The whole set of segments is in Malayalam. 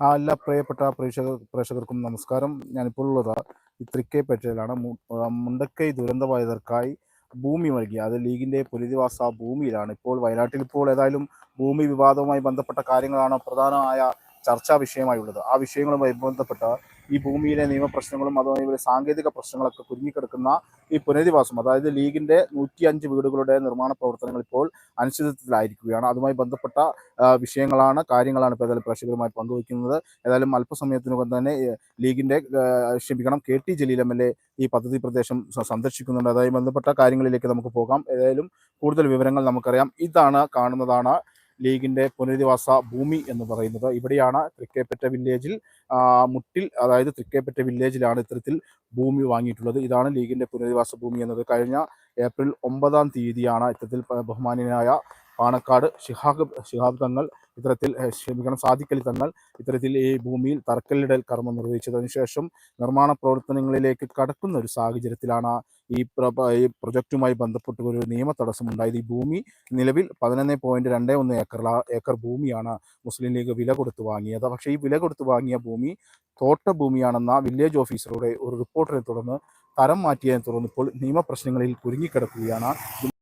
ആ എല്ലാ പ്രിയപ്പെട്ട പ്രേക്ഷക പ്രേക്ഷകർക്കും നമസ്കാരം. ഞാനിപ്പോൾ ഉള്ളത് തൃക്കേപ്പറ്റയിലാണ് മുണ്ടക്കൈ ദുരന്തബാധിതർക്കായി ഭൂമി നൽകി. അത് ലീഗിന്റെ പുനരധിവാസ ഭൂമിയിലാണ്. ഇപ്പോൾ വയനാട്ടിൽ ഇപ്പോൾ ഏതായാലും ഭൂമി വിവാദവുമായി ബന്ധപ്പെട്ട കാര്യങ്ങളാണ് പ്രധാനമായ ചർച്ചാ വിഷയമായുള്ളത്. ആ വിഷയങ്ങളുമായി ബന്ധപ്പെട്ട ഈ ഭൂമിയിലെ നിയമപ്രശ്നങ്ങളും അതുപോലെ സാങ്കേതിക പ്രശ്നങ്ങളൊക്കെ കുരുങ്ങിക്കിടക്കുന്ന ഈ പുനരധിവാസം അതായത് ലീഗിന്റെ നൂറ്റി അഞ്ച് വീടുകളുടെ നിർമ്മാണ പ്രവർത്തനങ്ങൾ ഇപ്പോൾ അനിശ്ചിതത്വത്തിലായിരിക്കുകയാണ്. അതുമായി ബന്ധപ്പെട്ട വിഷയങ്ങളാണ് കാര്യങ്ങളാണ് ഇപ്പോൾ ഏതായാലും പ്രേക്ഷകരുമായി പങ്കുവയ്ക്കുന്നത്. ഏതായാലും അല്പസമയത്തിനകം തന്നെ ലീഗിന്റെ ക്ഷമിക്കണം K T Jaleel M L A ഈ പദ്ധതി പ്രദേശം സന്ദർശിക്കുന്നുണ്ട്. അതുമായി ബന്ധപ്പെട്ട കാര്യങ്ങളിലേക്ക് നമുക്ക് പോകാം. ഏതായാലും കൂടുതൽ വിവരങ്ങൾ നമുക്കറിയാം. ഇതാണ് കാണുന്നതാണ് ലീഗിന്റെ പുനരധിവാസ ഭൂമി എന്ന് പറയുന്നത്. ഇവിടെയാണ് തൃക്കേപ്പറ്റ വില്ലേജിൽ മുട്ടിൽ അതായത് തൃക്കേപ്പറ്റ വില്ലേജിലാണ് ഇത്തരത്തിൽ ഭൂമി വാങ്ങിയിട്ടുള്ളത്. ഇതാണ് ലീഗിന്റെ പുനരധിവാസ ഭൂമി എന്നത്. കഴിഞ്ഞ ഏപ്രിൽ ഒമ്പതാം തീയതിയാണ് ഇത്തരത്തിൽ ബഹുമാന്യനായ പാണക്കാട് ഷിഹാബ് ഷിഹാബ് തങ്ങൾ ഇത്തരത്തിൽ ക്ഷമിക്കണം സാധിക്കലി തങ്ങൾ ഇത്തരത്തിൽ ഈ ഭൂമിയിൽ തറക്കല്ലിടൽ കർമ്മം നിർവഹിച്ചതിനു ശേഷം നിർമ്മാണ പ്രവർത്തനങ്ങളിലേക്ക് കടക്കുന്ന ഒരു സാഹചര്യത്തിലാണ് ഈ പ്രൊജക്റ്റുമായി ബന്ധപ്പെട്ട് ഒരു നിയമ തടസ്സമുണ്ടായത്. ഈ ഭൂമി നിലവിൽ പതിനൊന്ന് പോയിന്റ് രണ്ട് ഒന്ന് ഏക്കർ ഏക്കർ ഭൂമിയാണ് മുസ്ലിം ലീഗ് വില കൊടുത്ത് വാങ്ങിയത്. പക്ഷേ ഈ വില കൊടുത്ത് വാങ്ങിയ ഭൂമി തോട്ട ഭൂമിയാണെന്ന വില്ലേജ് ഓഫീസറുടെ ഒരു റിപ്പോർട്ടിനെ തുടർന്ന് തരം മാറ്റിയതിനെ തുടർന്ന് ഇപ്പോൾ നിയമപ്രശ്നങ്ങളിൽ കുരുങ്ങിക്കിടക്കുകയാണ്.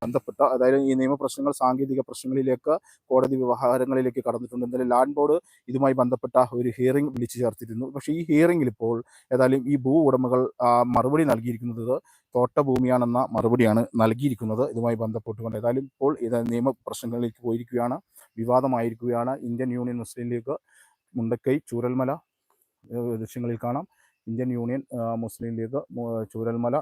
ബന്ധപ്പെട്ട അതായത് ഈ നിയമപ്രശ്നങ്ങൾ സാങ്കേതിക പ്രശ്നങ്ങളിലേക്ക് കോടതി വ്യവഹാരങ്ങളിലേക്ക് കടന്നിട്ടുണ്ട്. എന്തായാലും ലാൻഡ് ബോർഡ് ഇതുമായി ബന്ധപ്പെട്ട ഒരു ഹിയറിംഗ് വിളിച്ചു ചേർത്തിരുന്നു. പക്ഷേ ഈ ഹിയറിംഗിൽ ഇപ്പോൾ ഏതായാലും ഈ ഭൂ ഉടമകൾ മറുപടി നൽകിയിരിക്കുന്നത് തോട്ടഭൂമിയാണെന്ന മറുപടിയാണ് നൽകിയിരിക്കുന്നത്. ഇതുമായി ബന്ധപ്പെട്ടുകൊണ്ട് ഏതായാലും ഇപ്പോൾ ഇത് നിയമപ്രശ്നങ്ങളിലേക്ക് പോയിരിക്കുകയാണ്. വിവാദമായിരിക്കുകയാണ്. Indian Union Muslim League Mundakkai Chooralmala ദൃശ്യങ്ങളിൽ കാണാം. Indian Union Muslim League Chooralmala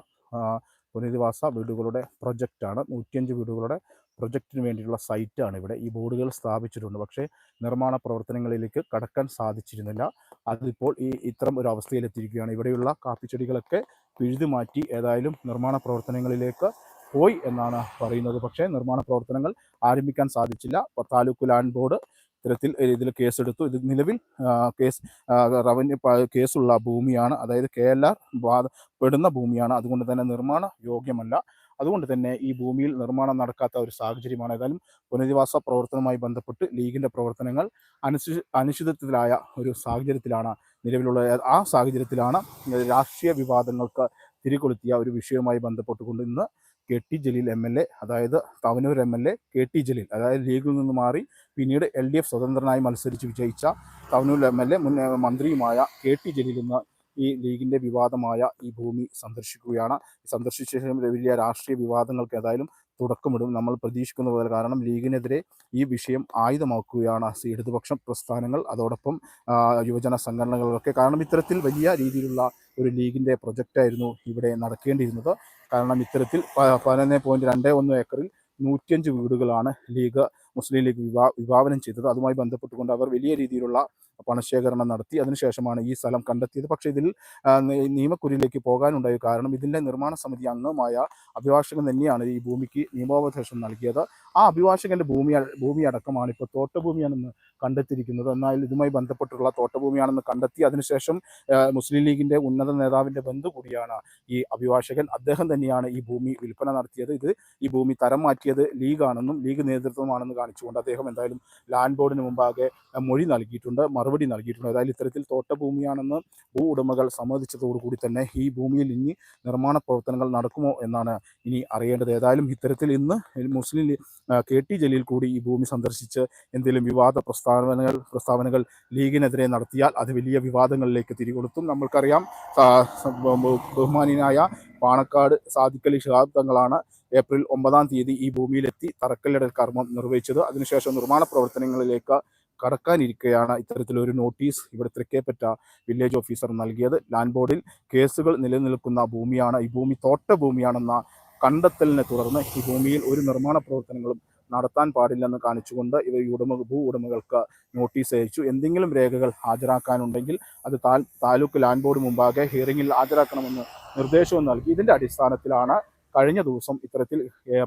പുനരധിവാസ വീടുകളുടെ പ്രൊജക്റ്റാണ്. നൂറ്റിയഞ്ച് വീടുകളുടെ പ്രൊജക്റ്റിന് വേണ്ടിയിട്ടുള്ള സൈറ്റാണ് ഇവിടെ. ഈ ബോർഡുകൾ സ്ഥാപിച്ചിട്ടുണ്ട്. പക്ഷേ നിർമ്മാണ പ്രവർത്തനങ്ങളിലേക്ക് കടക്കാൻ സാധിച്ചിരുന്നില്ല. അതിപ്പോൾ ഈ ഇത്തരം ഒരു അവസ്ഥയിലെത്തിയിരിക്കുകയാണ്. ഇവിടെയുള്ള കാപ്പിച്ചെടികളൊക്കെ പിഴുതു മാറ്റി ഏതായാലും നിർമ്മാണ പ്രവർത്തനങ്ങളിലേക്ക് പോയി എന്നാണ് പറയുന്നത്. പക്ഷേ നിർമ്മാണ പ്രവർത്തനങ്ങൾ ആരംഭിക്കാൻ സാധിച്ചില്ല. താലൂക്ക് ലാൻഡ് ബോർഡ് ഇത്തരത്തിൽ ഇതിൽ കേസെടുത്തു. ഇത് നിലവിൽ കേസ് റവന്യൂ കേസുള്ള ഭൂമിയാണ്. അതായത് കെ എൽ പെടുന്ന ഭൂമിയാണ്. അതുകൊണ്ട് തന്നെ നിർമ്മാണ യോഗ്യമല്ല. അതുകൊണ്ട് തന്നെ ഈ ഭൂമിയിൽ നിർമ്മാണം നടക്കാത്ത ഒരു സാഹചര്യമാണ്. ഏതായാലും പുനരധിവാസ പ്രവർത്തനവുമായി ബന്ധപ്പെട്ട് ലീഗിന്റെ പ്രവർത്തനങ്ങൾ അനിശ്ചി ഒരു സാഹചര്യത്തിലാണ് നിലവിലുള്ള ആ സാഹചര്യത്തിലാണ് രാഷ്ട്രീയ വിവാദങ്ങൾക്ക് തിരികൊളുത്തിയ ഒരു വിഷയവുമായി ബന്ധപ്പെട്ടുകൊണ്ട് ഇന്ന് K T Jaleel M L A അതായത് Thavanur M L A K T Jaleel അതായത് ലീഗിൽ നിന്ന് മാറി പിന്നീട് എൽ ഡി എഫ് സ്വതന്ത്രനായി മത്സരിച്ച് വിജയിച്ച തവനൂർ എം എൽ എ മുൻ മന്ത്രിയുമായ കെ ടി ജലീൽ ഇന്ന് ഈ ലീഗിന്റെ വിവാദമായ ഈ ഭൂമി സന്ദർശിക്കുകയാണ്. സന്ദർശിച്ച ശേഷം വലിയ രാഷ്ട്രീയ വിവാദങ്ങൾക്ക് ഏതായാലും തുടക്കമിടും. നമ്മൾ പ്രതീക്ഷിക്കുന്ന പോലെ കാരണം ലീഗിനെതിരെ ഈ വിഷയം ആയുധമാക്കുകയാണ് ഇടതുപക്ഷ പ്രസ്ഥാനങ്ങൾ. അതോടൊപ്പം യുവജന സംഘടനകളൊക്കെ. കാരണം ഇത്തരത്തിൽ വലിയ രീതിയിലുള്ള ഒരു ലീഗിന്റെ പ്രൊജക്റ്റായിരുന്നു ഇവിടെ നടക്കേണ്ടിയിരുന്നത്. കാരണം ഇത്തരത്തിൽ പതിനൊന്ന് പോയിന്റ് രണ്ട് ഒന്ന് ഏക്കറിൽ നൂറ്റിയഞ്ച് വീടുകളാണ് ലീഗ് മുസ്ലിം ലീഗ് വിഭാ വിഭാവനം ചെയ്തത്. അതുമായി ബന്ധപ്പെട്ടുകൊണ്ട് അവർ വലിയ രീതിയിലുള്ള പണശേഖരണം നടത്തി അതിനുശേഷമാണ് ഈ സ്ഥലം കണ്ടെത്തിയത്. പക്ഷേ ഇതിൽ നിയമക്കുരിയിലേക്ക് പോകാനുണ്ടായ കാരണം ഇതിന്റെ നിർമ്മാണ സമിതി അംഗമായ അഭിഭാഷകൻ തന്നെയാണ് ഈ ഭൂമിക്ക് നിയമോപദേശം നൽകിയത്. ആ അഭിഭാഷകന്റെ ഭൂമി ഭൂമി അടക്കമാണ് ഇപ്പോൾ തോട്ടഭൂമിയാണെന്ന് കണ്ടെത്തിയിരിക്കുന്നത്. എന്നാൽ ഇതുമായി ബന്ധപ്പെട്ടുള്ള തോട്ടഭൂമിയാണെന്ന് കണ്ടെത്തി അതിനുശേഷം മുസ്ലിം ലീഗിന്റെ ഉന്നത നേതാവിന്റെ ബന്ധു കൂടിയാണ് ഈ അഭിഭാഷകൻ. അദ്ദേഹം തന്നെയാണ് ഈ ഭൂമി വിൽപ്പന നടത്തിയത്. ഇത് ഈ ഭൂമി തരം മാറ്റിയത് ലീഗാണെന്നും ലീഗ് നേതൃത്വമാണെന്ന് കാണിച്ചുകൊണ്ട് അദ്ദേഹം എന്തായാലും ലാൻഡ് ബോർഡിന് മുമ്പാകെ മൊഴി നൽകിയിട്ടുണ്ട്. മറുപടി നൽകിയിട്ടുണ്ട് അതായത് ഇത്തരത്തിൽ തോട്ടഭൂമിയാണെന്ന് ഭൂ ഉടമകൾ സമ്മതിച്ചതോടുകൂടി തന്നെ ഈ ഭൂമിയിൽ ഇനി നിർമ്മാണ പ്രവർത്തനങ്ങൾ നടക്കുമോ എന്നാണ് ഇനി അറിയേണ്ടത്. ഏതായാലും ഇത്തരത്തിൽ ഇന്ന് മുസ്ലിം കെ ടി ജലീൽ കൂടി ഈ ഭൂമി സന്ദർശിച്ച് എന്തെങ്കിലും വിവാദ പ്രസ്താവനകൾ പ്രസ്താവനകൾ ലീഗിനെതിരെ നടത്തിയാൽ അത് വലിയ വിവാദങ്ങളിലേക്ക് തിരികൊളുത്തും. നമ്മൾക്കറിയാം ബഹുമാനിയായ പാണക്കാട് സാദിഖലി ഷിഹാബ് തങ്ങളാണ് ഏപ്രിൽ ഒമ്പതാം തീയതി ഈ ഭൂമിയിലെത്തി തറക്കല്ലിടൽ കർമ്മം നിർവഹിച്ചത്. അതിനുശേഷം നിർമ്മാണ പ്രവർത്തനങ്ങളിലേക്ക് കടക്കാനിരിക്കെയാണ് ഇത്തരത്തിലൊരു നോട്ടീസ് ഇവിടെ തൃക്കേപ്പറ്റ വില്ലേജ് ഓഫീസർ നൽകിയത്. ലാൻഡ് ബോർഡിൽ കേസുകൾ നിലനിൽക്കുന്ന ഭൂമിയാണ്. ഈ ഭൂമി തോട്ട ഭൂമിയാണെന്ന കണ്ടെത്തലിനെ തുടർന്ന് ഈ ഭൂമിയിൽ ഒരു നിർമ്മാണ പ്രവർത്തനങ്ങളും നടത്താൻ പാടില്ലെന്ന് കാണിച്ചുകൊണ്ട് ഇവ ഉടമ ഭൂ ഉടമകൾക്ക് നോട്ടീസ് അയച്ചു. എന്തെങ്കിലും രേഖകൾ ഹാജരാക്കാനുണ്ടെങ്കിൽ അത് താലൂക്ക് ലാൻഡ് ബോർഡ് മുമ്പാകെ ഹിയറിംഗിൽ ഹാജരാക്കണമെന്ന് നിർദ്ദേശവും നൽകി. ഇതിന്റെ അടിസ്ഥാനത്തിലാണ് കഴിഞ്ഞ ദിവസം ഇത്തരത്തിൽ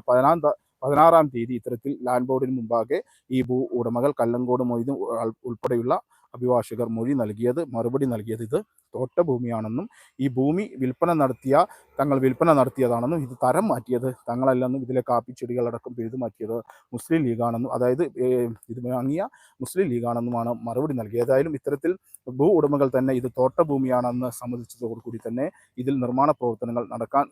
പതിനാം പതിനാറാം തീയതി ഇത്തരത്തിൽ ലാൻഡ് ബോർഡിന് മുമ്പാകെ ഈ ഭൂ ഉടമകൾ കല്ലങ്കോട് മൊയ്തും ഉൾപ്പെടെയുള്ള അഭിഭാഷകർ മൊഴി നൽകിയത് മറുപടി നൽകിയത് ഇത് തോട്ട ഭൂമിയാണെന്നും ഈ ഭൂമി വിൽപ്പന നടത്തിയ തങ്ങൾ വിൽപ്പന നടത്തിയതാണെന്നും ഇത് തരം മാറ്റിയത് തങ്ങളല്ലെന്നും ഇതിലെ കാപ്പി ചെടികളടക്കം പെഴുതു മാറ്റിയത് മുസ്ലിം ലീഗാണെന്നും അതായത് ഇത് വാങ്ങിയ മുസ്ലിം ലീഗാണെന്നുമാണ് മറുപടി നൽകിയത്. ഏതായാലും ഇത്തരത്തിൽ ഭൂ ഉടമകൾ തന്നെ ഇത് തോട്ട ഭൂമിയാണെന്ന് സമ്മതിച്ചതോടുകൂടി തന്നെ ഇതിൽ നിർമ്മാണ പ്രവർത്തനങ്ങൾ നടക്കാൻ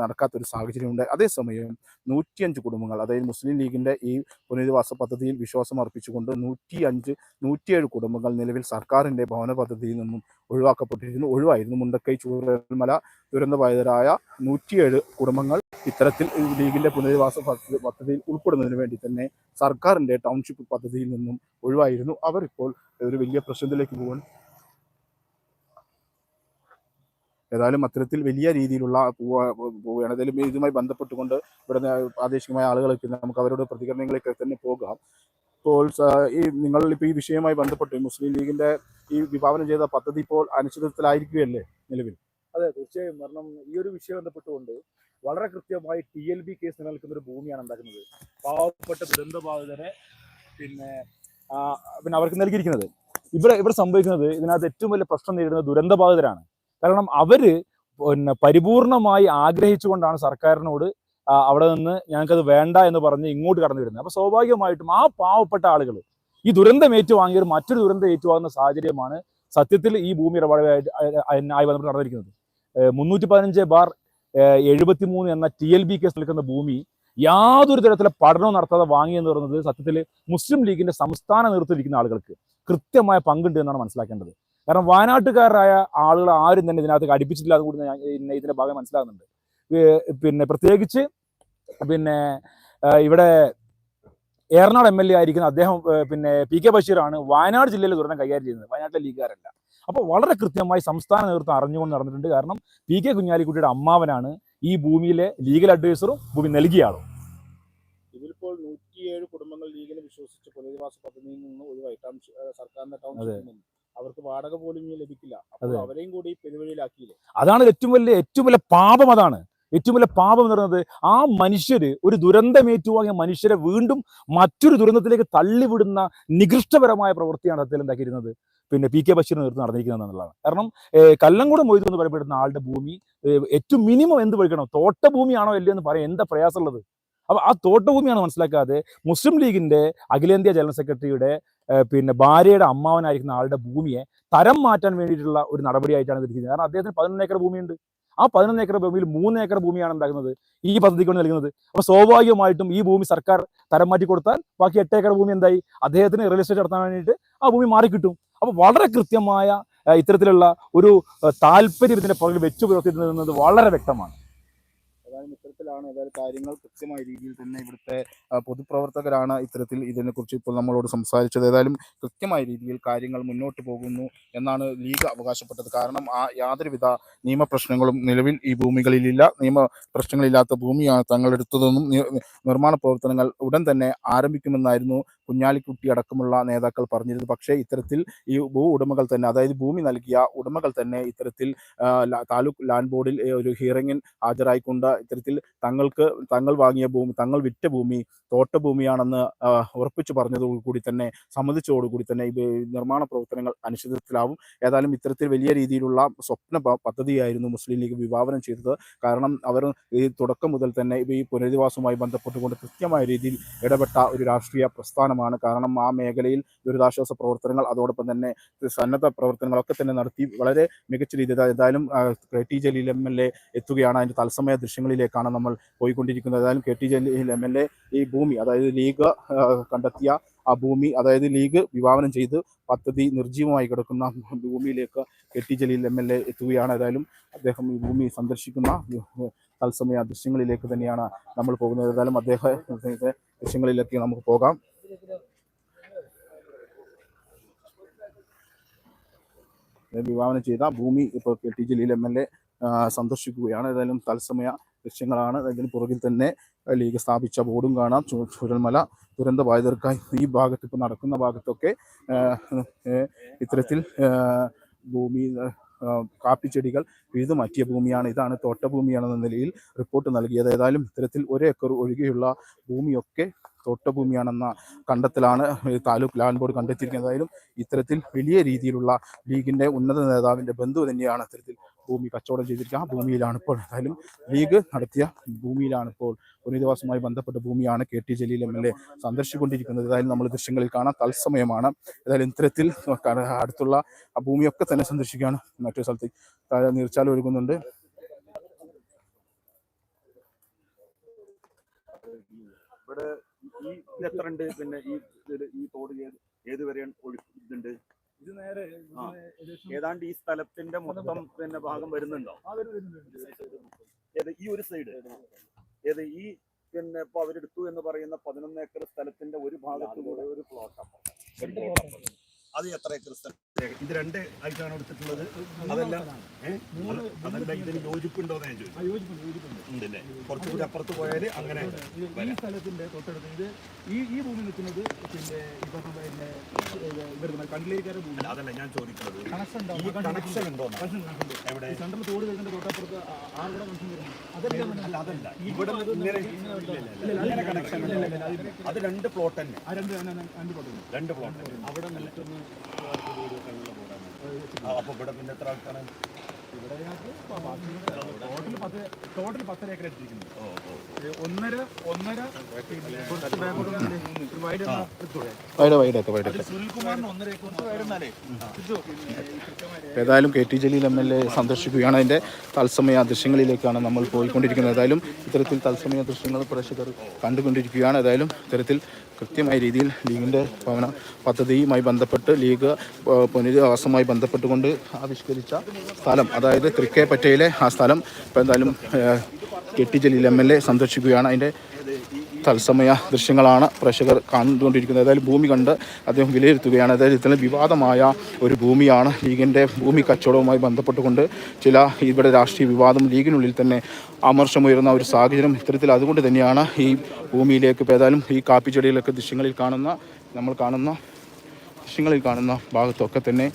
നടക്കാത്തൊരു സാഹചര്യമുണ്ട്. അതേസമയം നൂറ്റിയഞ്ച് കുടുംബങ്ങൾ അതായത് മുസ്ലിം ലീഗിന്റെ ഈ പുനരധിവാസ പദ്ധതിയിൽ വിശ്വാസം അർപ്പിച്ചുകൊണ്ട് നൂറ്റി അഞ്ച് നൂറ്റിയേഴ് കുടുംബങ്ങൾ നിലവിൽ സർക്കാരിന്റെ ഭവന പദ്ധതിയിൽ നിന്നും ഒഴിവാക്കപ്പെട്ടിരുന്നു ഒഴിവായിരുന്നു. മുണ്ടക്കൈ ചൂരൽമല ദുരന്തബാധിതരായ നൂറ്റിയേഴ് കുടുംബങ്ങൾ ഇത്തരത്തിൽ ലീഗിന്റെ പുനരധിവാസ പദ്ധതിയിൽ ഉൾപ്പെടുന്നതിന് വേണ്ടി തന്നെ സർക്കാരിന്റെ ടൗൺഷിപ്പ് പദ്ധതിയിൽ നിന്നും ഒഴിവായിരുന്നു. അവരിപ്പോൾ ഒരു വലിയ പ്രശ്നത്തിലേക്ക് പോകാൻ ഏതായാലും അത്തരത്തിൽ വലിയ രീതിയിലുള്ള പോവുകയാണ്. ഏതായാലും ഇതുമായി ബന്ധപ്പെട്ടുകൊണ്ട് ഇവിടെ പ്രാദേശികമായ ആളുകളൊക്കെ നമുക്ക് അവരുടെ പ്രതികരണങ്ങളിലേക്ക് തന്നെ പോകാം. ഇപ്പോൾ ഈ നിങ്ങൾ ഇപ്പോൾ ഈ വിഷയവുമായി ബന്ധപ്പെട്ട് മുസ്ലിം ലീഗിന്റെ ഈ വിഭാവനം ചെയ്ത പദ്ധതി ഇപ്പോൾ അനിശ്ചിതത്വത്തിലായിരിക്കുകയല്ലേ നിലവിൽ? അതെ തീർച്ചയായും. കാരണം ഈ ഒരു വിഷയം ബന്ധപ്പെട്ടുകൊണ്ട് വളരെ കൃത്യമായി ടി എൽ ബി കേസ് നിലനിൽക്കുന്ന ഒരു ഭൂമിയാണ് ഉണ്ടാക്കുന്നത്. പാവപ്പെട്ട ദുരന്തബാധിതരെ പിന്നെ പിന്നെ അവർക്ക് നൽകിയിരിക്കുന്നത്. ഇവിടെ ഇവിടെ സംഭവിക്കുന്നത് ഇതിനകത്ത് ഏറ്റവും വലിയ പ്രശ്നം നേരിടുന്ന ദുരന്തബാധിതരാണ്. കാരണം അവർ പിന്നെ പരിപൂർണമായി ആഗ്രഹിച്ചുകൊണ്ടാണ് സർക്കാരിനോട് അവിടെ നിന്ന് ഞങ്ങൾക്കത് വേണ്ട എന്ന് പറഞ്ഞ് ഇങ്ങോട്ട് കടന്നു വരുന്നത്. അപ്പോൾ സ്വാഭാവികമായിട്ടും ആ പാവപ്പെട്ട ആളുകൾ ഈ ദുരന്തം ഏറ്റുവാങ്ങിയവർ മറ്റൊരു ദുരന്തം ഏറ്റുവാങ്ങുന്ന സാഹചര്യമാണ് സത്യത്തിൽ ഈ ഭൂമി ഇടപാടുമായിട്ട് ആയി ബന്ധപ്പെട്ട് നടന്നിരിക്കുന്നത്. മുന്നൂറ്റി പതിനഞ്ച് ബാർ എഴുപത്തി മൂന്ന് എന്ന ടി എൽ ബി കേസ് നിൽക്കുന്ന ഭൂമി യാതൊരു തരത്തിലെ പഠനവും നടത്താതെ വാങ്ങിയെന്ന് പറയുന്നത് സത്യത്തിൽ മുസ്ലിം ലീഗിന്റെ സംസ്ഥാന നേതൃത്വത്തിലിരിക്കുന്ന ആളുകൾക്ക് കൃത്യമായ പങ്കുണ്ട് എന്നാണ് മനസ്സിലാക്കേണ്ടത്. കാരണം വയനാട്ടുകാരായ ആളുകൾ ആരും തന്നെ ഇതിനകത്ത് അടുപ്പിച്ചിട്ടില്ല അതുകൂടി ഇതിന്റെ ഭാഗം മനസ്സിലാകുന്നുണ്ട്. പിന്നെ പ്രത്യേകിച്ച് പിന്നെ ഇവിടെ ഏറനാട് എം എൽ എ ആയിരിക്കുന്ന അദ്ദേഹം പിന്നെ പി കെ ബഷീറാണ് വയനാട് ജില്ലയിൽ ദുരന്തം കൈകാര്യം ചെയ്യുന്നത്. വയനാട്ടിലെ ലീഗുകാരല്ല. അപ്പോൾ വളരെ കൃത്യമായി സംസ്ഥാന നേതൃത്വം അറിഞ്ഞുകൊണ്ട് നടന്നിട്ടുണ്ട്. കാരണം പി കെ കുഞ്ഞാലിക്കുട്ടിയുടെ അമ്മാവനാണ് ഈ ഭൂമിയിലെ ലീഗൽ അഡ്വൈസറും ഭൂമി നൽകിയ ആളും. ഇതിലിപ്പോൾ നൂറ്റിയേഴ് കുടുംബങ്ങൾ ലീഗിനെ വിശ്വസിച്ച് പുനരധിവാസ പദ്ധതിയിൽ നിന്ന് ഒഴിവായി. സർക്കാരിന്റെ ടൗൺ അവർക്ക് വാടക പോലും ലഭിക്കില്ല. അവരെയും കൂടി പെരുവഴിയിലാക്കിയില്ലേ? അതാണ് ഏറ്റവും വലിയ ഏറ്റവും വലിയ പാപം അതാണ്. ഏറ്റവും വലിയ പാപം എന്ന് പറയുന്നത് ആ മനുഷ്യര് ഒരു ദുരന്തം ഏറ്റുവാങ്ങിയ മനുഷ്യരെ വീണ്ടും മറ്റൊരു ദുരന്തത്തിലേക്ക് തള്ളിവിടുന്ന നികൃഷ്ടപരമായ പ്രവൃത്തിയാണ് അദ്ദേഹം എന്താക്കിയിരുന്നത്. പിന്നെ പി കെ ബഷീറിന് നേതൃത്വം നടന്നിരിക്കുന്നത് എന്നുള്ളതാണ്. കാരണം കല്ലംകുടം മൊയ്തു എന്ന് പറയപ്പെടുന്ന ആളുടെ ഭൂമി ഏറ്റവും മിനിമം എന്ത് പഠിക്കണം? തോട്ടഭൂമിയാണോ അല്ലയോ എന്ന് പറയാൻ എന്താ പ്രയാസമുള്ളത്? അപ്പൊ ആ തോട്ടഭൂമിയാണ് മനസ്സിലാക്കാതെ മുസ്ലിം ലീഗിന്റെ അഖിലേന്ത്യാ ജനറൽ സെക്രട്ടറിയുടെ പിന്നെ ഭാര്യയുടെ അമ്മാവനായിരിക്കുന്ന ആളുടെ ഭൂമിയെ തരം മാറ്റാൻ വേണ്ടിയിട്ടുള്ള ഒരു നടപടിയായിട്ടാണ് ഇരിക്കുന്നത് കാരണം അദ്ദേഹത്തിന് പതിനൊന്ന് ഏക്കർ ഭൂമിയുണ്ട്. ആ പതിനൊന്ന് ഏക്കർ ഭൂമിയിൽ മൂന്ന് ഏക്കർ ഭൂമിയാണ് ഉണ്ടാകുന്നത് ഈ പദ്ധതിക്ക് വേണ്ടി നൽകുന്നത്. അപ്പൊ സ്വാഭാവികമായിട്ടും ഈ ഭൂമി സർക്കാർ തരം മാറ്റി കൊടുത്താൽ ബാക്കി എട്ട് ഏക്കർ ഭൂമി എന്തായി? അദ്ദേഹത്തിന് റിയൽ എസ്റ്റേറ്റ് നടത്താൻ വേണ്ടിയിട്ട് ആ ഭൂമി മാറിക്കിട്ടും. അപ്പൊ വളരെ കൃത്യമായ ഇത്തരത്തിലുള്ള ഒരു താല്പര്യത്തിന്റെ പുറകിൽ വെച്ചു പുലർത്തിയിരുന്നത് വളരെ വ്യക്തമാണ്. ഏതായാലും ഇത്തരത്തിലാണ് ഏതായാലും കാര്യങ്ങൾ കൃത്യമായ രീതിയിൽ തന്നെ ഇവിടുത്തെ പൊതുപ്രവർത്തകരാണ് ഇത്തരത്തിൽ ഇതിനെക്കുറിച്ച് ഇപ്പോൾ നമ്മളോട് സംസാരിച്ചത്. ഏതായാലും കൃത്യമായ രീതിയിൽ കാര്യങ്ങൾ മുന്നോട്ട് പോകുന്നു എന്നാണ് ലീഗ് അവകാശപ്പെട്ടത്. കാരണം ആ യാതൊരുവിധ നിയമപ്രശ്നങ്ങളും നിലവിൽ ഈ ഭൂമികളിലില്ല. നിയമ പ്രശ്നങ്ങളില്ലാത്ത ഭൂമിയാണ് തങ്ങളെടുത്തതെന്നും നിർമ്മാണ പ്രവർത്തനങ്ങൾ ഉടൻ തന്നെ ആരംഭിക്കുമെന്നായിരുന്നു കുഞ്ഞാലിക്കുട്ടി അടക്കമുള്ള നേതാക്കൾ പറഞ്ഞിരുന്നു. പക്ഷേ ഇത്തരത്തിൽ ഈ ഭൂ ഉടമകൾ തന്നെ അതായത് ഭൂമി നൽകിയ ഉടമകൾ തന്നെ ഇത്തരത്തിൽ താലൂക്ക് ലാൻഡ് ബോർഡിൽ ഒരു ഹിയറിംഗിൽ ഹാജരായിക്കൊണ്ട് ഇത്തരത്തിൽ തങ്ങൾക്ക് തങ്ങൾ വാങ്ങിയ ഭൂമി തങ്ങൾ വിറ്റ ഭൂമി തോട്ട ഭൂമിയാണെന്ന് ആ, ഉറപ്പിച്ചു പറഞ്ഞതോടുകൂടി തന്നെ സമ്മതിച്ചതോടുകൂടി തന്നെ ഇത് നിർമ്മാണ പ്രവർത്തനങ്ങൾ അനിശ്ചിതത്തിലാവും. ഏതായാലും ഇത്തരത്തിൽ വലിയ രീതിയിലുള്ള സ്വപ്ന പദ്ധതിയായിരുന്നു മുസ്ലിം ലീഗ് വിഭാവനം ചെയ്തത്. കാരണം അവർ ഈ തുടക്കം മുതൽ തന്നെ ഈ പുനരധിവാസവുമായി ബന്ധപ്പെട്ടുകൊണ്ട് കൃത്യമായ രീതിയിൽ ഇടപെട്ട ഒരു രാഷ്ട്രീയ പ്രസ്ഥാനമാണ് കാരണം ആ മേഖലയിൽ ദുരിതാശ്വാസ പ്രവർത്തനങ്ങൾ അതോടൊപ്പം തന്നെ സന്നദ്ധ പ്രവർത്തനങ്ങളൊക്കെ തന്നെ നടത്തി വളരെ മികച്ച രീതിയിൽ ഏതായാലും K T Jaleel M L A എത്തുകയാണ്. അതിന്റെ തത്സമയ ദൃശ്യങ്ങളിലേക്കാണ് നമ്മൾ പോയിക്കൊണ്ടിരിക്കുന്നത്. ഏതായാലും K T Jaleel M L A ഈ ഭൂമി അതായത് ലീഗ് കണ്ടെത്തിയ ആ ഭൂമി അതായത് ലീഗ് വിഭാവനം ചെയ്ത് പദ്ധതി നിർജീവമായി കിടക്കുന്ന ഭൂമിയിലേക്ക് K T Jaleel M L A എത്തുകയാണ്. ഏതായാലും അദ്ദേഹം ഈ ഭൂമി സന്ദർശിക്കുന്ന തത്സമയ ദൃശ്യങ്ങളിലേക്ക് തന്നെയാണ് നമ്മൾ പോകുന്നത്. ഏതായാലും അദ്ദേഹത്തെ ദൃശ്യങ്ങളിലേക്ക് നമുക്ക് പോകാം. വിഭാവനം ചെയ്ത ഭൂമി ഇപ്പോൾ K T Jaleel M L A സന്ദർശിക്കുകയാണ്. ഏതായാലും തത്സമയ ദൃശ്യങ്ങളാണ് അതിന് പുറകിൽ തന്നെ ലീഗ് സ്ഥാപിച്ച ബോർഡും കാണാം. ചുഴൽമല ദുരന്ത ബാധിതർക്കായി ഈ ഭാഗത്ത് ഇപ്പോൾ നടക്കുന്ന ഭാഗത്തൊക്കെ ഇത്തരത്തിൽ ഭൂമി കാപ്പി കാപ്പിച്ചെടികൾ വീതു മാറ്റിയ ഭൂമിയാണ്. ഇതാണ് തോട്ടഭൂമിയാണെന്ന നിലയിൽ റിപ്പോർട്ട് നൽകിയത്. ഏതായാലും ഇത്തരത്തിൽ ഒരു ഏക്കർ ഒഴികെയുള്ള ഭൂമിയൊക്കെ തോട്ടഭൂമിയാണെന്ന കണ്ടെത്തലാണ് താലൂക്ക് ലാൻഡ് ബോർഡ് കണ്ടെത്തിയിരിക്കുന്നത്. ഇത്തരത്തിൽ വലിയ രീതിയിലുള്ള ലീഗിന്റെ ഉന്നത നേതാവിന്റെ ബന്ധു തന്നെയാണ് ഇത്തരത്തിൽ ഭൂമി കച്ചവടം ചെയ്തിരിക്കുക ആ ഭൂമിയിലാണ് ഇപ്പോൾ ഏതായാലും ലീഗ് നടത്തിയ ഭൂമിയിലാണ് ഇപ്പോൾ പുനരധിവാസവുമായി ബന്ധപ്പെട്ട ഭൂമിയാണ് K T Jaleel M L A സന്ദർശിച്ചുകൊണ്ടിരിക്കുന്നത് ഏതായാലും നമ്മൾ ദൃശ്യങ്ങളിൽ കാണാം. തത്സമയമാണ്. ഏതായാലും ഇത്തരത്തിൽ അടുത്തുള്ള ആ ഭൂമിയൊക്കെ തന്നെ സന്ദർശിക്കുകയാണ്. മറ്റൊരു സ്ഥലത്ത് താഴെ നീർച്ചാൽ ഒഴുകുന്നുണ്ട് ഇവിടെ ഈ ഇത് എത്ര ഉണ്ട് പിന്നെ ഈ ഇതിൽ ഈ തോട് ഏത് ഏത് വരെ ഇതുണ്ട്? ഇത് നേരെ ആ. ഏതാണ്ട് ഈ സ്ഥലത്തിന്റെ മൊത്തം പിന്നെ ഭാഗം വരുന്നുണ്ടോ? ഏത് ഈ ഒരു സൈഡ് ഏത് ഈ പിന്നെ ഇപ്പൊ അവരെടുത്തു എന്ന് പറയുന്ന പതിനൊന്ന് ഏക്കർ സ്ഥലത്തിന്റെ ഒരു ഭാഗത്തുകൂടെ ഒരു പ്ലോട്ട് അത് എത്ര ഏക്കർ സ്ഥലം? ഇത് രണ്ട് ആയിട്ടാണ് എടുത്തിട്ടുള്ളത്. അതെല്ലാം? അതല്ല ഇതിന് യോജിപ്പുണ്ടോ എന്ന് ഞാൻ ചോദിച്ചു ഉണ്ടല്ലേ? കുറച്ചുകൂടി അപ്പുറത്ത് പോയാൽ അങ്ങനെ ഈ സ്ഥലത്തിന്റെ തൊട്ടടുത്ത് ഇത് ഈ ഈ ഭൂമി നിൽക്കുന്നത് പിന്നെ ഇപ്പൊ പിന്നെ ഇവരുടെ കണ്ടിലേക്കാരുടെ ഭൂമി. അതല്ല ഞാൻ ചോദിക്കുന്നത്. കണക്ഷൻ കണക്ഷൻ ഉണ്ടോ? എവിടെ? സെൻട്രൽ തോട് വരുന്നതിന്റെ തൊട്ടപ്പുറത്ത് ആരുടെ കണക്ഷൻ അതെല്ലാം അതല്ല. ഇവിടെ ഇങ്ങനെ കണക്ഷൻ അത് രണ്ട് പ്ലോട്ട് തന്നെ. രണ്ട് പ്ലോട്ട് അവിടെ നിൽക്കുന്ന അപ്പൊ ഇവിടെ പിന്നെ എത്ര ആൾക്കാണ് ഇവിടെ ടോട്ടൽ പത്ത് ടോട്ടൽ പത്തര ഏക്കർ ഒന്നര ഒന്നര ഏതായാലും K T Jaleel M L A സന്ദർശിക്കുകയാണ്. അതിന്റെ തത്സമയ ദൃശ്യങ്ങളിലേക്കാണ് നമ്മൾ പോയിക്കൊണ്ടിരിക്കുന്നത്. ഏതായാലും ഇത്തരത്തിൽ തത്സമയ ദൃശ്യങ്ങൾ പ്രേക്ഷകർ കണ്ടുകൊണ്ടിരിക്കുകയാണ്. ഏതായാലും ഇത്തരത്തിൽ കൃത്യമായ രീതിയിൽ ലീഗിന്റെ ഭവന പദ്ധതിയുമായി ബന്ധപ്പെട്ട് ലീഗ് പുനരവാസവുമായി ബന്ധപ്പെട്ടുകൊണ്ട് ആവിഷ്കരിച്ച സ്ഥലം അതായത് തൃക്കേപ്പറ്റയിലെ ആ സ്ഥലം. ഇപ്പോൾ എന്തായാലും കെ എം എൽ എ സന്ദർശിക്കുകയാണ്. അതിന്റെ തത്സമയ ദൃശ്യങ്ങളാണ് പ്രേക്ഷകർ കണ്ടുകൊണ്ടിരിക്കുന്നത്. ഏതായാലും ഭൂമി കണ്ട് അദ്ദേഹം വിലയിരുത്തുകയാണ്. അതായത് ഇത്തരം വിവാദമായ ഒരു ഭൂമിയാണ് ലീഗിന്റെ ഭൂമി കച്ചവടവുമായി ബന്ധപ്പെട്ടുകൊണ്ട് ചില ഇവിടെ രാഷ്ട്രീയ വിവാദം ലീഗിനുള്ളിൽ തന്നെ അമർഷമുയരുന്ന ഒരു സാഹചര്യം ഇത്തരത്തിൽ അതുകൊണ്ട് തന്നെയാണ് ഈ ഭൂമിയിലേക്ക് ഏതായാലും ഈ കാപ്പിച്ചെടിയിലൊക്കെ ദൃശ്യങ്ങളിൽ കാണുന്ന നമ്മൾ കാണുന്ന ദൃശ്യങ്ങളിൽ കാണുന്ന ഭാഗത്തൊക്കെ തന്നെ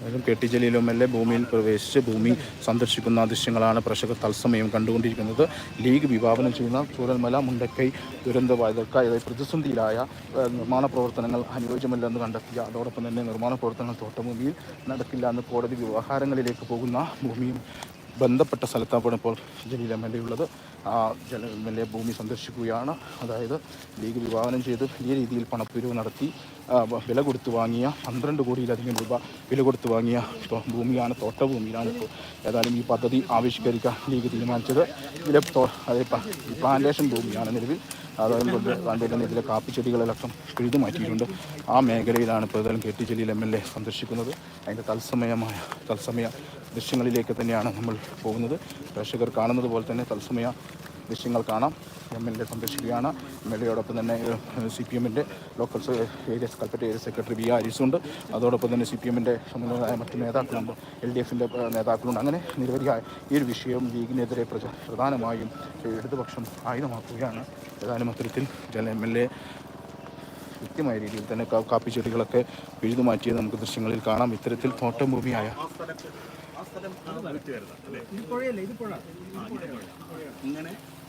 ഏതായാലും കെ ടി എ ഭൂമിയിൽ പ്രവേശിച്ച് ഭൂമി സന്ദർശിക്കുന്ന ദൃശ്യങ്ങളാണ് പ്രേക്ഷകർ തത്സമയം കണ്ടുകൊണ്ടിരിക്കുന്നത്. ലീഗ് വിഭാവനം ചെയ്യുന്ന ചൂരൽമല മുണ്ടക്കൈ ദുരന്ത അതായത് പ്രതിസന്ധിയിലായ നിർമ്മാണ പ്രവർത്തനങ്ങൾ അനുയോജ്യമല്ലെന്ന് കണ്ടെത്തിയ അതോടൊപ്പം തന്നെ നിർമ്മാണ പ്രവർത്തനങ്ങൾ തോട്ടഭൂമിയിൽ നടക്കില്ല എന്ന് കോടതി വ്യവഹാരങ്ങളിലേക്ക് പോകുന്ന ഭൂമിയും ബന്ധപ്പെട്ട സ്ഥലത്താണ് ഇപ്പോൾ ജലീൽ എം എൽ എ ഉള്ളത്. ആ ജല എം എൽ എ ഭൂമി സന്ദർശിക്കുകയാണ്. അതായത് ലീഗ് വിഭാവനം ചെയ്ത് വലിയ രീതിയിൽ പണപ്പിരിവ് നടത്തി വില കൊടുത്ത് വാങ്ങിയ പന്ത്രണ്ട് കോടിയിലധികം രൂപ വില കൊടുത്ത് വാങ്ങിയ ഭൂമിയാണ് തോട്ടഭൂമിയിലാണ് ഇപ്പോൾ ഏതായാലും ഈ പദ്ധതി ആവിഷ്കരിക്കാൻ ലീഗ് തീരുമാനിച്ചത്. ഇതിലെ അതായത് പ്ലാന്റേഷൻ ഭൂമിയാണ് നിലവിൽ. അതായത് കൊണ്ട് പ്ലാന്റേഷൻ ഇതിലെ കാപ്പിച്ചെടികളെല്ലാം പിഴുതു മാറ്റിയിട്ടുണ്ട് ആ മേഖലയിലാണ് ഇപ്പോൾ ഏതായാലും K T Jaleel M L A സന്ദർശിക്കുന്നത്. അതിന്റെ തത്സമയമായ തത്സമയ ദൃശ്യങ്ങളിലേക്ക് തന്നെയാണ് നമ്മൾ പോകുന്നത്. പ്രേക്ഷകർ കാണുന്നത് പോലെ തന്നെ തത്സമയ ദൃശ്യങ്ങൾ കാണാം. എം എൽ എ സംരക്ഷിക്കുകയാണ്. എം എൽ എയോടൊപ്പം തന്നെ സി പി എമ്മിന്റെ local area Kalpetta area secretary V ആരിസുണ്ട് അതോടൊപ്പം തന്നെ സി പി എമ്മിന്റെ സമുന്നതരായ മറ്റ് നേതാക്കളുണ്ട് എൽ ഡി എഫിന്റെ നേതാക്കളുണ്ട്. അങ്ങനെ നിരവധിയായ ഈ ഒരു വിഷയം ലീഗിനെതിരെ പ്രധാനമായും ഇടതുപക്ഷം ആയുധമാക്കുകയാണ്. ഏതാനും അത്തരത്തിൽ ജല എം എൽ എ കൃത്യമായ രീതിയിൽ തന്നെ കാപ്പി മാറ്റിയത് നമുക്ക് ദൃശ്യങ്ങളിൽ കാണാം. ഇത്തരത്തിൽ തോട്ടഭൂമിയായ ആ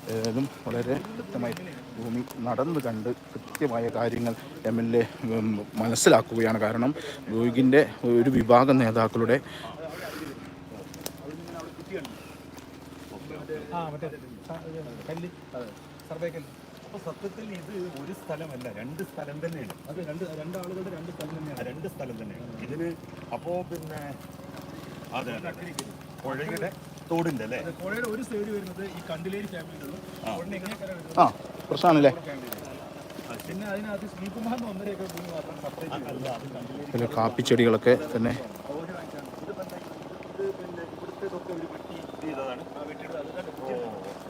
ഏതായാലും വളരെ വ്യക്തമായി ഭൂമി നടന്ന് കണ്ട് കൃത്യമായ കാര്യങ്ങൾ എം എൽ എ മനസ്സിലാക്കുകയാണ്. കാരണം ലീഗിന്റെ ഒരു വിഭാഗം നേതാക്കളുടെ ആ മറ്റേ സ- സർവേ കല്ല്. അപ്പൊ സത്യത്തിൽ ഇത് ഒരു സ്ഥലമല്ല രണ്ട് സ്ഥലം തന്നെയാണ്. അത് രണ്ട് രണ്ടാളുകളുടെ രണ്ട് സ്ഥലം തന്നെയാണ്. രണ്ട് സ്ഥലം തന്നെയാണ്. ഇതിന് അപ്പോ പിന്നെ അതെ. പുഴയുടെ തോടിന്റെ അല്ലേ? പുഴയുടെ ഒരു സൈഡ് വരുന്നത് ഈ കണ്ടിലേരി ഫാമിലിയിലുള്ള ആ. പ്രശ്നമാണല്ലേ? പിന്നെ കാപ്പിച്ചെടികളൊക്കെ തന്നെ. ഇവിടുത്തെ ഇതൊക്കെ ഒരു വെട്ടി ചെയ്തതാണ്. വെട്ടിയിട്ട് അത് കണ്ട് ഓ കുറ്റി മരങ്ങൾ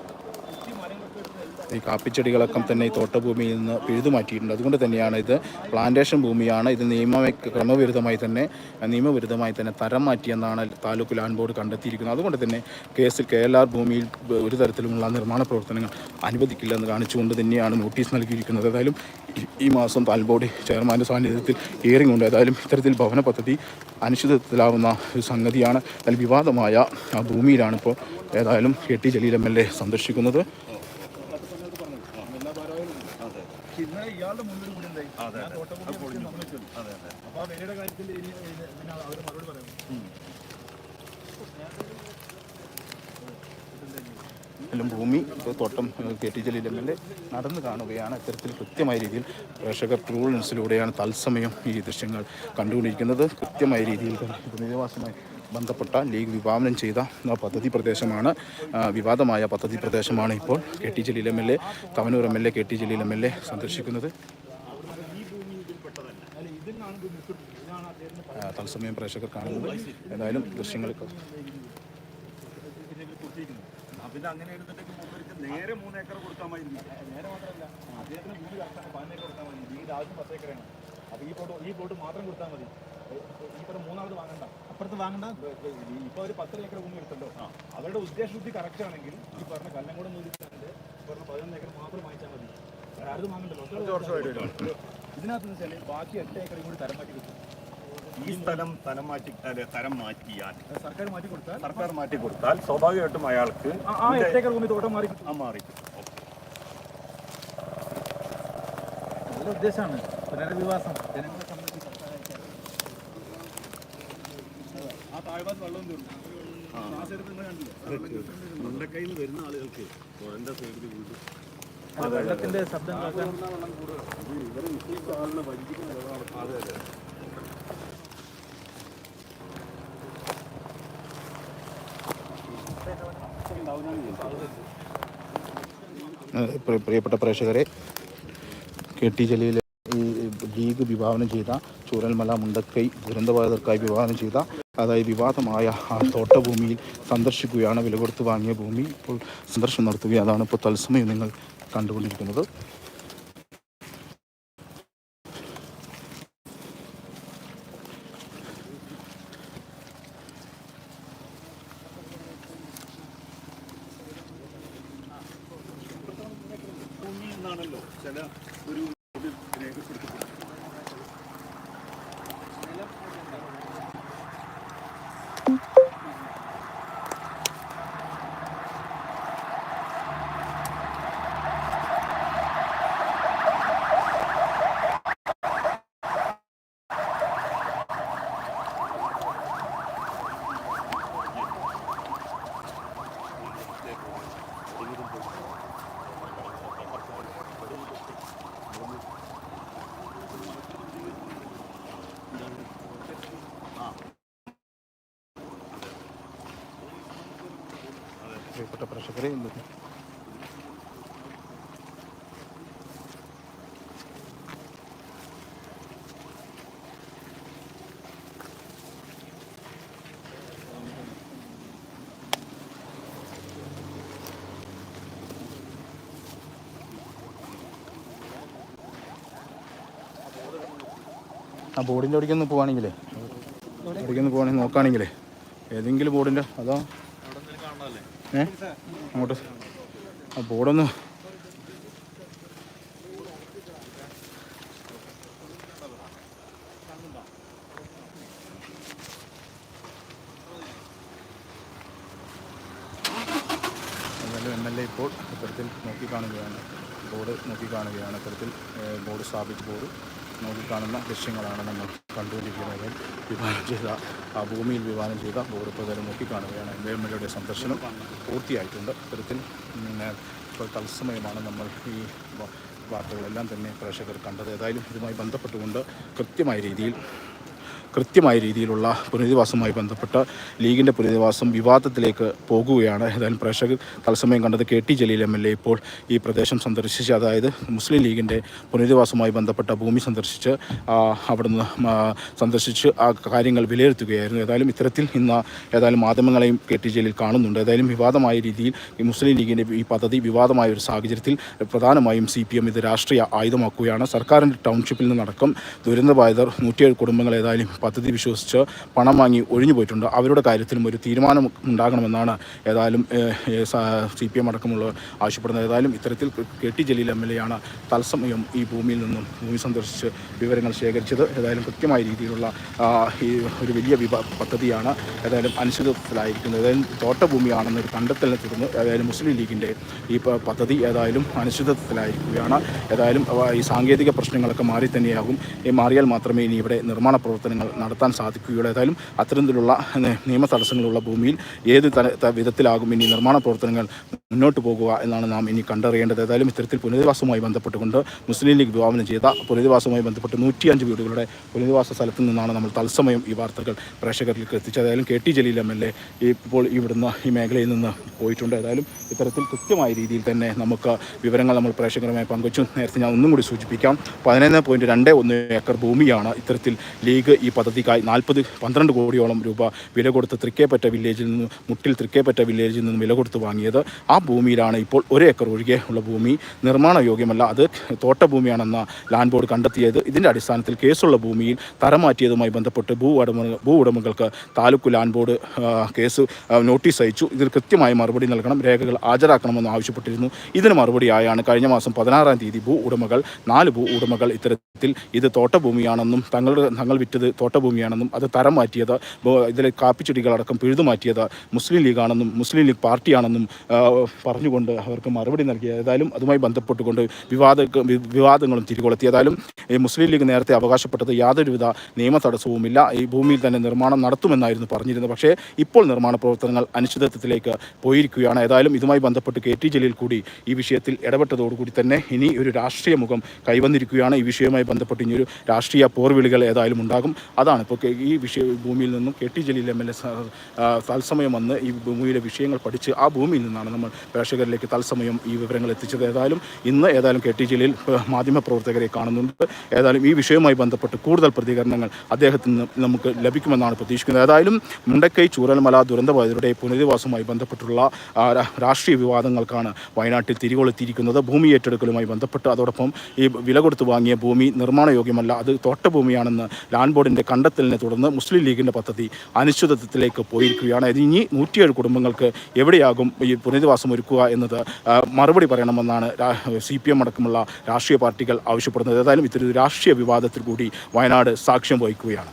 ഈ കാപ്പിച്ചെടികളൊക്കെ തന്നെ ഈ തോട്ടഭൂമിയിൽ നിന്ന് പിഴുതു മാറ്റിയിട്ടുണ്ട് അതുകൊണ്ട് തന്നെയാണ് ഇത് പ്ലാന്റേഷൻ ഭൂമിയാണ്. ഇത് നിയമ ക്രമവിരുദ്ധമായി തന്നെ നിയമവിരുദ്ധമായി തന്നെ തരം മാറ്റിയെന്നാണ് താലൂക്ക് ലാൻഡ് ബോർഡ് കണ്ടെത്തിയിരിക്കുന്നത്. അതുകൊണ്ട് തന്നെ കേസിൽ കെ ഭൂമിയിൽ ഒരു തരത്തിലുമുള്ള നിർമ്മാണ പ്രവർത്തനങ്ങൾ അനുവദിക്കില്ലെന്ന് കാണിച്ചുകൊണ്ട് തന്നെയാണ് നോട്ടീസ് നൽകിയിരിക്കുന്നത്. ഏതായാലും ഈ- മാസം താൽ ബോർഡ് ചെയർമാന്റെ സാന്നിധ്യത്തിൽ ഹിയറിംഗ് ഉണ്ട്. ഏതായാലും ഇത്തരത്തിൽ ഭവന പദ്ധതി അനിശ്ചിതത്തിലാവുന്ന ഒരു സംഗതിയാണ്. അതിൽ വിവാദമായ ആ ഭൂമിയിലാണ് ഇപ്പോൾ ഏതായാലും K T Jaleel M L A സന്ദർശിക്കുന്നത് ഇന്നലെ ഇയാളുടെ മുന്നിൽ കൂടി ഞാൻ തോട്ടപ്പുള്ളി സമ്മതിച്ചു അപ്പൊ ആ വിലയുടെ കാര്യത്തിൽ ഇനി ഇനി പിന്നെ അവർ മറുപടി പറയുന്നു എല്ലാം ഭൂമി ഇപ്പോൾ തോട്ടം K T Jaleel M L A നടന്നു കാണുകയാണ്. ഇത്തരത്തിൽ കൃത്യമായ രീതിയിൽ പ്രേക്ഷകർ ട്രൂൾ ന്യൂസിലൂടെയാണ് തത്സമയം ഈ ദൃശ്യങ്ങൾ കണ്ടുകൊണ്ടിരിക്കുന്നത്. കൃത്യമായ രീതിയിൽ തന്നെ പുനരധിവാസവുമായി ബന്ധപ്പെട്ട ലീഗ് വിഭാവനം ചെയ്ത പദ്ധതി പ്രദേശമാണ്. വിവാദമായ പദ്ധതി പ്രദേശമാണ് ഇപ്പോൾ K T Jaleel M L A Thavanur M L A K T Jaleel M L A സന്ദർശിക്കുന്നത്. തത്സമയം പ്രേക്ഷകർ കാണുന്നത് ഏതായാലും ദൃശ്യങ്ങൾ പിന്നെ നേരെ മൂന്ന് ഏക്കർ നേരെ മാത്രമല്ല ഭൂമി കറക്റ്റാണ് പതിനേക്കർ കൊടുത്താൽ മതി വീട് ആവശ്യം പത്ത് ഏക്കറാണ്. അപ്പൊ ഈ പ്ലോട്ട് ഈ പ്ലോട്ട് മാത്രം കൊടുത്താൽ മതി. പറഞ്ഞ മൂന്നാമത് വാങ്ങണ്ട. അപ്പുറത്ത് വാങ്ങണ്ട. ഇപ്പൊ ഒരു പത്തര ഏക്കർ ഭൂമി എടുത്തല്ലോ അവരുടെ ഉദ്ദേശശുദ്ധി കറക്റ്റ് ആണെങ്കിൽ ഈ പറഞ്ഞ കല്ലംകൂടെ നൂലിച്ചാണ്ട് പറഞ്ഞ പതിനൊന്ന് ഏക്കർ മാത്രം വാങ്ങിച്ചാൽ മതി. ആരും വാങ്ങണ്ടല്ലോ. ഇതിനകത്ത് വെച്ചാൽ ബാക്കി എട്ട് ഏക്കറും കൂടി തരം മാറ്റി കിട്ടും ഈ സ്ഥലം തരം മാറ്റി തരം മാറ്റിയാൽ. സർക്കാർ മാറ്റി കൊടുത്താൽ സർക്കാർ മാറ്റി കൊടുത്താൽ സ്വാഭാവികമായിട്ടും അയാൾക്ക് ആ- എട്ട് ഏക്കർ ഭൂമി തോട്ടം മാറി ആ മാറി നല്ല ഉദ്ദേശമാണ്. പുനരധിവാസം. ജനങ്ങളെ സംബന്ധിച്ച് ആ താഴ്ഭാഗത്ത് വെള്ളം തീർന്നു ആ സൈഡിൽ നിങ്ങൾ കണ്ടില്ലേ മുണ്ടക്കയിൽ വരുന്ന ആളുകൾക്ക് ശബ്ദം പ്രിയപ്പെട്ട പ്രേക്ഷകരെ കെ ടി ജലീൽ ലീഗ് വിഭാവനം ചെയ്ത ചൂരൽമല മുണ്ടക്കൈ ദുരന്തബാധിതർക്കായി വിഭാവനം ചെയ്ത അതായത് വിവാദമായ ആ തോട്ടഭൂമിയിൽ സന്ദർശിക്കുകയാണ് വില കൊടുത്ത് വാങ്ങിയ ഭൂമി. ഇപ്പോൾ സന്ദർശനം നടത്തുകയാണ്. അതാണ് ഇപ്പോൾ തത്സമയം നിങ്ങൾ കണ്ടുകൊണ്ടിരിക്കുന്നത്. പ്രേക്ഷകരെ ഇന്ന് ആ ബോർഡിന്റെ അവിടേക്കൊന്ന് പോവാണെങ്കിലേ. അവിടേക്കൊന്ന് പോവാണെങ്കിൽ നോക്കുകയാണെങ്കിലേ ഏതെങ്കിലും ബോർഡിന്റെ അതോ? ഏ? അങ്ങോട്ട്. ആ ബോർഡൊന്ന്. എം എൽ എ ഇപ്പോൾ ഇത്തരത്തിൽ നോക്കിക്കാണുകയാണ് ബോർഡ് നോക്കിക്കാണുകയാണ് ഇത്തരത്തിൽ ബോർഡ് സ്ഥാപിച്ച ബോർഡ് നോക്കിക്കാണുന്ന ദൃശ്യങ്ങളാണ് നമ്മൾ കണ്ടുകൊണ്ടിരിക്കുന്നത്. വിഭാവനം ചെയ്ത ആ ഭൂമിയിൽ വിഭാവനം ചെയ്ത പ്രകാരം നോക്കിക്കാണുകയാണ്. എം എൽ എയുടെ സന്ദർശനം പൂർത്തിയായിട്ടുണ്ട്. ഇത്തരത്തിൽ ഇപ്പോൾ തത്സമയമാണ് നമ്മൾ ഈ വാർത്തകളെല്ലാം തന്നെ പ്രേക്ഷകർ കണ്ടത്. ഏതായാലും ഇതുമായി ബന്ധപ്പെട്ടുകൊണ്ട് കൃത്യമായ രീതിയിൽ കൃത്യമായ രീതിയിലുള്ള പുനരധിവാസവുമായി ബന്ധപ്പെട്ട് ലീഗിന്റെ പുനരധിവാസം വിവാദത്തിലേക്ക് പോകുകയാണ്. ഏതായാലും പ്രേക്ഷകർ തത്സമയം കണ്ടത് K T Jaleel M L A ഇപ്പോൾ ഈ പ്രദേശം സന്ദർശിച്ച് അതായത് മുസ്ലിം ലീഗിന്റെ പുനരധിവാസവുമായി ബന്ധപ്പെട്ട ഭൂമി സന്ദർശിച്ച് അവിടുന്ന് സന്ദർശിച്ച് ആ കാര്യങ്ങൾ വിലയിരുത്തുകയായിരുന്നു. ഏതായാലും ഇത്തരത്തിൽ ഇന്ന് ഏതായാലും മാധ്യമങ്ങളെയും കെ ടി ജലീൽ കാണുന്നുണ്ട്. ഏതായാലും വിവാദമായ രീതിയിൽ ഈ മുസ്ലിം ലീഗിന്റെ ഈ പദ്ധതി വിവാദമായ ഒരു സാഹചര്യത്തിൽ പ്രധാനമായും സി പി എം ഇത് രാഷ്ട്രീയ ആയുധമാക്കുകയാണ്. സർക്കാരിന്റെ ടൗൺഷിപ്പിൽ നിന്നടക്കം ദുരന്തബാധിതർ നൂറ്റിയേഴ് കുടുംബങ്ങൾ ഏതായാലും പദ്ധതി വിശ്വസിച്ച് പണം വാങ്ങി ഒഴിഞ്ഞു പോയിട്ടുണ്ട്. അവരുടെ കാര്യത്തിലും ഒരു തീരുമാനം ഉണ്ടാകണമെന്നാണ് ഏതായാലും സി പി എം അടക്കമുള്ളവർ ആവശ്യപ്പെടുന്നത്. ഏതായാലും ഇത്തരത്തിൽ K T Jaleel M L A ആണ് തത്സമയം ഈ ഭൂമിയിൽ നിന്നും ഭൂമി സന്ദർശിച്ച് വിവരങ്ങൾ ശേഖരിച്ചത്. ഏതായാലും കൃത്യമായ രീതിയിലുള്ള ഈ ഒരു വലിയ വിഭ പദ്ധതിയാണ് ഏതായാലും അനിശ്ചിതത്വത്തിലായിരിക്കുന്നത് ഏതായാലും തോട്ടഭൂമിയാണെന്നൊരു കണ്ടെത്തലിനെ തുടർന്ന് ഏതായാലും മുസ്ലിം ലീഗിന്റെ ഈ പദ്ധതി ഏതായാലും അനിശ്ചിതത്വത്തിലായിരിക്കുകയാണ് ഏതായാലും ഈ സാങ്കേതിക പ്രശ്നങ്ങളൊക്കെ മാറി തന്നെയാകും മാറിയാൽ മാത്രമേ ഇനി ഇവിടെ നിർമ്മാണ പ്രവർത്തനങ്ങൾ നടത്താൻ സാധിക്കുകയുള്ളൂ. ഏതായാലും അത്തരത്തിലുള്ള നിയമ തടസ്സങ്ങളുള്ള ഭൂമിയിൽ ഏത് വിധത്തിലാകും ഇനി നിർമ്മാണ പ്രവർത്തനങ്ങൾ മുന്നോട്ട് പോകുക എന്നാണ് നാം ഇനി കണ്ടറിയേണ്ടത്. ഏതായാലും ഇത്തരത്തിൽ പുനരധിവാസവുമായി ബന്ധപ്പെട്ടുകൊണ്ട് മുസ്ലിം ലീഗ് വിഭാവനം ചെയ്ത പുനരധിവാസവുമായി ബന്ധപ്പെട്ട് നൂറ്റിയഞ്ച് വീടുകളുടെ പുനരധിവാസ സ്ഥലത്തു നിന്നാണ് നമ്മൾ തത്സമയം ഈ വാർത്തകൾ പ്രേക്ഷകരിലേക്ക് എത്തിച്ചത്. ഏതായാലും K T Jaleel M L A ഇപ്പോൾ ഇവിടുന്ന് ഈ മേഖലയിൽ നിന്ന് പോയിട്ടുണ്ട്. ഏതായാലും ഇത്തരത്തിൽ കൃത്യമായ രീതിയിൽ തന്നെ നമുക്ക് വിവരങ്ങൾ നമ്മൾ പ്രേക്ഷകരുമായി പങ്കുവച്ചു. നേരത്തെ ഞാൻ ഒന്നും കൂടി സൂചിപ്പിക്കാം. പതിനൊന്ന് പോയിന്റ് രണ്ട് ഒന്ന് ഏക്കർ ഭൂമിയാണ് ഇത്തരത്തിൽ ലീഗ് ഈ പദ്ധതിക്കായി നാൽപ്പത് പന്ത്രണ്ട് കോടിയോളം രൂപ വില കൊടുത്ത് തൃക്കേപ്പറ്റ വില്ലേജിൽ നിന്ന് മുട്ടിൽ തൃക്കേപ്പറ്റ വില്ലേജിൽ നിന്ന് വില കൊടുത്ത് വാങ്ങിയത്. ആ ഭൂമിയിലാണ് ഇപ്പോൾ ഒരു ഏക്കർ ഒഴികെ ഉള്ള ഭൂമി. നിർമ്മാണ യോഗ്യമല്ല അത് തോട്ടഭൂമിയാണെന്ന ലാൻഡ് ബോർഡ് കണ്ടെത്തിയത്. ഇതിന്റെ അടിസ്ഥാനത്തിൽ കേസുള്ള ഭൂമിയിൽ തരം മാറ്റിയതുമായി ബന്ധപ്പെട്ട് ഭൂ ഉടമ ഭൂ ഉടമകൾക്ക് taluk land board case notice അയച്ചു. ഇതിൽ കൃത്യമായ മറുപടി നൽകണം. രേഖകൾ ഹാജരാക്കണമെന്ന് ആവശ്യപ്പെട്ടിരുന്നു. ഇതിന് മറുപടിയായാണ് കഴിഞ്ഞ മാസം പതിനാറാം തീയതി ഭൂ ഉടമകൾ നാല് ഭൂ ഉടമകൾ ഇത്തരത്തിൽ ഇത് തോട്ടഭൂമിയാണെന്നും തങ്ങളുടെ തങ്ങൾ വിറ്റത് തോട്ടഭൂമിയാണെന്നും അത് തരം മാറ്റിയത് ഇതിലെ കാപ്പിച്ചെടികളടക്കം പിഴുതു മാറ്റിയത് മുസ്ലിം ലീഗാണെന്നും മുസ്ലിം ലീഗ് പാർട്ടിയാണെന്നും പറഞ്ഞുകൊണ്ട് അവർക്ക് മറുപടി നൽകി. ഏതായാലും അതുമായി ബന്ധപ്പെട്ടുകൊണ്ട് വിവാദ വിവാദങ്ങളും തിരികൊളുത്തി. ഏതായാലും ഈ മുസ്ലിം ലീഗ് നേരത്തെ അവകാശപ്പെട്ടത് യാതൊരുവിധ നിയമ തടസ്സവുമില്ല. ഈ ഭൂമിയിൽ തന്നെ നിർമ്മാണം നടത്തുമെന്നായിരുന്നു പറഞ്ഞിരുന്നത്. പക്ഷേ ഇപ്പോൾ നിർമ്മാണ പ്രവർത്തനങ്ങൾ അനിശ്ചിതത്വത്തിലേക്ക് പോയിരിക്കുകയാണ്. ഏതായാലും ഇതുമായി ബന്ധപ്പെട്ട് കെ ടി ജലീൽ കൂടി ഈ വിഷയത്തിൽ ഇടപെട്ടതോടുകൂടി തന്നെ ഇനി ഒരു രാഷ്ട്രീയ മുഖം കൈവന്നിരിക്കുകയാണ്. ഈ വിഷയവുമായി ബന്ധപ്പെട്ട് ഇനിയൊരു രാഷ്ട്രീയ പോർവിളികൾ ഏതായാലും ഉണ്ടാകും. അതാണ്. ഇപ്പോൾ ഈ വിഷയ ഭൂമിയിൽ നിന്നും K T Jaleel M L A തത്സമയം വന്ന് ഈ ഭൂമിയിലെ വിഷയങ്ങൾ പഠിച്ച് ആ ഭൂമിയിൽ നിന്നാണ് നമ്മൾ പ്രേക്ഷകരിലേക്ക് തത്സമയം ഈ വിവരങ്ങൾ എത്തിച്ചത്. ഏതായാലും ഇന്ന് ഏതായാലും കെ ടി ജലീൽ മാധ്യമപ്രവർത്തകരെ കാണുന്നുണ്ട്. ഏതായാലും ഈ വിഷയവുമായി ബന്ധപ്പെട്ട് കൂടുതൽ പ്രതികരണങ്ങൾ അദ്ദേഹത്തിൽ നിന്ന് നമുക്ക് ലഭിക്കുമെന്നാണ് പ്രതീക്ഷിക്കുന്നത്. ഏതായാലും മുണ്ടക്കൈ ചൂരൽമല ദുരന്തബാധിതരുടെ പുനരധിവാസവുമായി ബന്ധപ്പെട്ടുള്ള രാഷ്ട്രീയ വിവാദങ്ങൾക്കാണ് വയനാട്ടിൽ തിരികൊളുത്തിയിരിക്കുന്നത്. ഭൂമി ഏറ്റെടുക്കലുമായി ബന്ധപ്പെട്ട് അതോടൊപ്പം ഈ വില കൊടുത്ത് വാങ്ങിയ ഭൂമി നിർമ്മാണയോഗ്യമല്ല അത് തോട്ടഭൂമിയാണെന്ന് ലാൻഡ് ബോർഡിന്റെ കണ്ടെത്തലിനെ തുടർന്ന് മുസ്ലിം ലീഗിന്റെ പദ്ധതി അനിശ്ചിതത്വത്തിലേക്ക് പോയിരിക്കുകയാണ്. ഇത് ഇനി നൂറ്റിയേഴ് കുടുംബങ്ങൾക്ക് എവിടെയാകും ഈ പുനരധിവാസം ഒരുക്കുക എന്നത് മറുപടി പറയണമെന്നാണ് സി പി എം അടക്കമുള്ള രാഷ്ട്രീയ പാർട്ടികൾ ആവശ്യപ്പെടുന്നത്. ഏതായാലും ഇത്തരം രാഷ്ട്രീയ വിവാദത്തിൽ കൂടി വയനാട് സാക്ഷ്യം വഹിക്കുകയാണ്.